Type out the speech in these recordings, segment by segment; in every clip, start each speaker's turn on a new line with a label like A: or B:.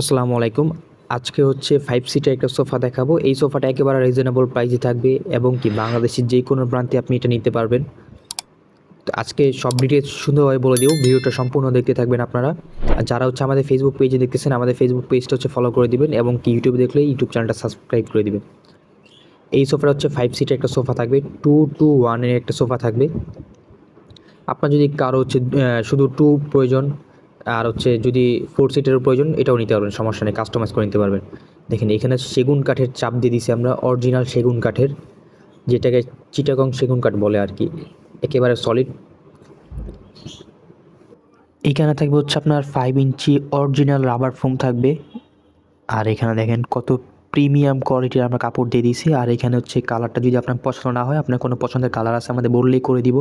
A: আসসালামু আলাইকুম। আজকে হচ্ছে ফাইভ সিটের একটা সোফা দেখাবো। এই সোফাটা একেবারে রিজনেবল প্রাইসে থাকবে এবং কি বাংলাদেশের যে কোনো প্রান্তে আপনি এটা নিতে পারবেন। তো আজকে সব ডিটেলস সুন্দরভাবে বলে দেবো ভিডিওটা সম্পূর্ণ দেখতে থাকবেন আপনারা। আর যারা হচ্ছে আমাদের ফেসবুক পেজে দেখতেছেন, আমাদের ফেসবুক পেজটা হচ্ছে ফলো করে দিবেন এবং কি ইউটিউবে দেখলে ইউটিউব চ্যানেলটা সাবস্ক্রাইব করে দিবেন। এই সোফাটা হচ্ছে ফাইভ সিটের একটা সোফা থাকবে। টু টু ওয়ানের একটা সোফা থাকবে। আপনার যদি কারও হচ্ছে শুধু টু প্রয়োজন আর হচ্ছে যদি ফোর সিটেরও প্রয়োজন, এটাও নিতে পারবেন, সমস্যা নেই কাস্টমাইজ করে নিতে পারবেন। দেখেন, এখানে সেগুন কাঠের চাপ দিয়ে দিছি আমরা অরিজিনাল সেগুন কাঠের, যেটাকে চিটাগং সেগুন কাঠ বলে আর কি, একেবারে সলিড এখানে থাকবে হচ্ছে আপনার five inch original rubber foam থাকবে, আর এখানে দেখেন কত প্রিমিয়াম কোয়ালিটির আমরা কাপড় দিয়ে দিয়েছি, আর এখানে হচ্ছে কালারটা যদি আপনার পছন্দ না হয়, আপনার কোনো পছন্দের কালার আছে আমাদের বললেই করে দিব।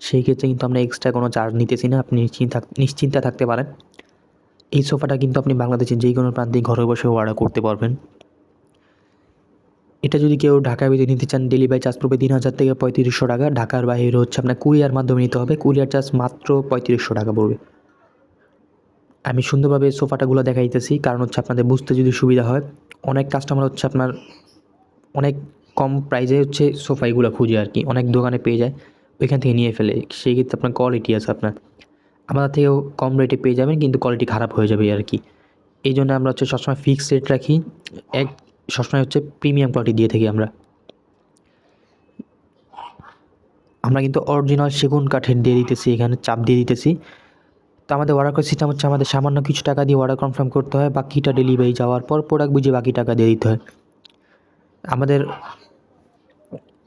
A: সেই ক্ষেত্রে কিন্তু আমরা এক্সট্রা কোনো চার্জ নিতেছি না। আপনি নিশ্চিন্ত নিশ্চিন্তে থাকতে পারেন। এই সোফাটা কিন্তু আপনি বাংলাদেশের যে কোনো প্রান্তে ঘরে বসে অর্ডার করতে পারবেন। এটা যদি কেউ ঢাকার ভিতরে নিতে চান ডেলিভারি চার্জ পড়বে তিন হাজার থেকে পঁয়ত্রিশশো টাকা। ঢাকার বাইরে হচ্ছে আপনার কুরিয়ার মাধ্যমে নিতে হবে। কুরিয়ার চার্জ মাত্র পঁয়ত্রিশশো টাকা পড়বে। আমি সুন্দরভাবে সোফাটাগুলো দেখাইতেছি, কারণ হচ্ছে আপনাদের বুঝতে যদি সুবিধা হয়, অনেক কাস্টমার হচ্ছে আপনার অনেক কম প্রাইজে হচ্ছে সোফাইগুলো খুঁজে আর কি। অনেক দোকানে পেয়ে যায়। ওইখান থেকে নিয়ে ফেলে, সেই ক্ষেত্রে আপনার কোয়ালিটি আছে আপনার। আমাদের থেকেও কম রেটে পেয়ে যাবেন, কিন্তু কোয়ালিটি খারাপ হয়ে যাবে আর কি। এই জন্য আমরা হচ্ছে সবসময় ফিক্সড রেট রাখি, এক সবসময় হচ্ছে প্রিমিয়াম কোয়ালিটি দিয়ে থাকি আমরা। আমরা কিন্তু অরিজিনাল সেগুন কাঠের দিয়ে দিতেছি, এখানে চাপ দিয়ে দিতেছি। তো আমাদের অর্ডার করার সিস্টেম হচ্ছে আমাদের সামান্য কিছু টাকা দিয়ে অর্ডার কনফার্ম করতে হয়, বাকিটা ডেলিভারি যাওয়ার পর প্রোডাক্ট বুঝে বাকি টাকা দিয়ে দিতে হয়। আমাদের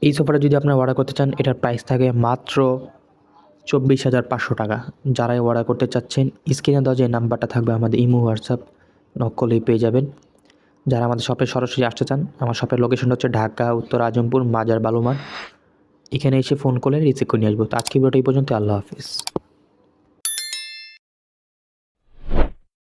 A: এই সোফাটা যদি আপনারা অর্ডার করতে চান, এটার প্রাইস থাকে মাত্র চব্বিশ হাজার পাঁচশো টাকা। যারাই অর্ডার করতে চাচ্ছেন স্ক্রিনে দেওয়া যে নাম্বারটা থাকবে আমাদের ইমো হোয়াটসঅ্যাপ নক করলেই পেয়ে যাবেন। যারা আমাদের শপে সরাসরি আসতে চান, আমার শপের লোকেশনটা হচ্ছে ঢাকা, উত্তর আজমপুর, মাজার বালুমার। এখানে এসে ফোন করলে রিসিভ করে নিয়ে আসব। তো আজকে ভিডিওটা এই পর্যন্ত আল্লাহ হাফিজ।